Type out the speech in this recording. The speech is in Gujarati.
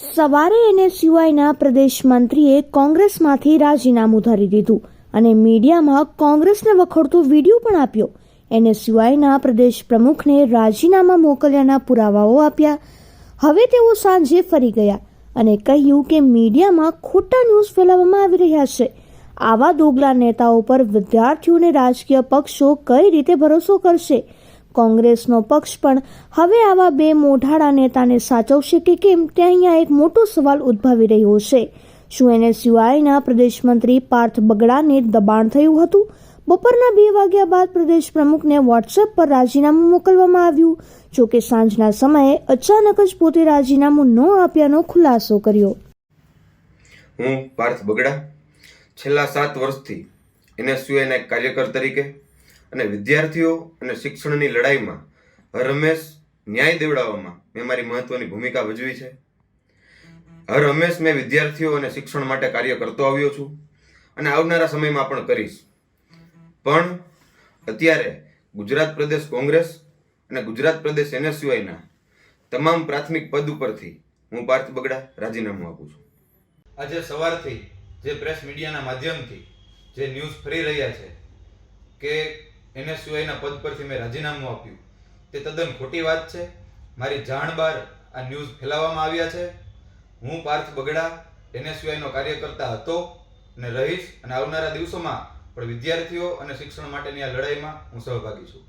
સવારે એનએસયુઆઈના પ્રદેશ મંત્રીએ કોંગ્રેસમાંથી રાજીનામું ધરી દીધું અને મીડિયામાં કોંગ્રેસને વખોડતો વીડિયો પણ આપ્યો. એનએસયુઆઈના પ્રદેશ પ્રમુખને રાજીનામા મોકલ્યાના પુરાવાઓ આપ્યા. હવે તેઓ સાંજે ફરી ગયા અને કહ્યું કે મીડિયામાં ખોટા ન્યૂઝ ફેલાવવામાં આવી રહ્યા છે. આવા દોગલા નેતાઓ પર વિદ્યાર્થીઓને રાજકીય પક્ષો કઈ રીતે ભરોસો કરશે? કોંગ્રેસનો પક્ષ પણ હવે આવા બે મોઢાળા નેતાને સાચવશે કે કેમ તે અહીંયા એક મોટો સવાલ ઉદ્ભવી રહ્યો છે. શું એનએસયુઆઈના પ્રદેશ મંત્રી પાર્થ બગડાને દબાણ થયું હતું? બપોરના બે વાગ્યા બાદ પ્રદેશ પ્રમુખને વોટ્સએપ પર રાજીનામું મોકલવામાં આવ્યું. જોકે સાંજના સમયે અચાનક જ પોતે રાજીનામું ન આપ્યાનો ખુલાસો કર્યો. હું પાર્થ બગડા. છેલ્લા સાત વર્ષથી એનએસયુઆઈના કાર્યકર તરીકે અને વિદ્યાર્થીઓ અને શિક્ષણની લડાઈમાં હર હંમેશ ન્યાય દેવડાવવામાં મેં મારી મહત્વની ભૂમિકા ભજવી છે. હર હંમેશ મેં વિદ્યાર્થીઓ અને શિક્ષણ માટે કાર્ય કરતો આવ્યો છું અને આવનારા સમયમાં પણ કરીશ. પણ અત્યારે ગુજરાત પ્રદેશ કોંગ્રેસ અને ગુજરાત પ્રદેશ એનએસયુઆઈના તમામ પ્રાથમિક પદ ઉપરથી હું પાર્થ બગડા રાજીનામું આપું છું. આજે સવારથી જે પ્રેસ મીડિયાના માધ્યમથી જે ન્યૂઝ ફરી રહ્યા છે કે એનએસયુઆઈના પદ પરથી મેં રાજીનામું આપ્યું. તે તદ્દન ખોટી વાત છે. મારી જાણ બહાર આ ન્યૂઝ ફેલાવવામાં આવ્યા છે. હું પાર્થ બગડા એનએસયુઆઈનો કાર્યકર્તા હતો અને રહીશ અને આવનારા દિવસોમાં પણ વિદ્યાર્થીઓ અને શિક્ષણ માટેની આ લડાઈમાં હું સહભાગી છું.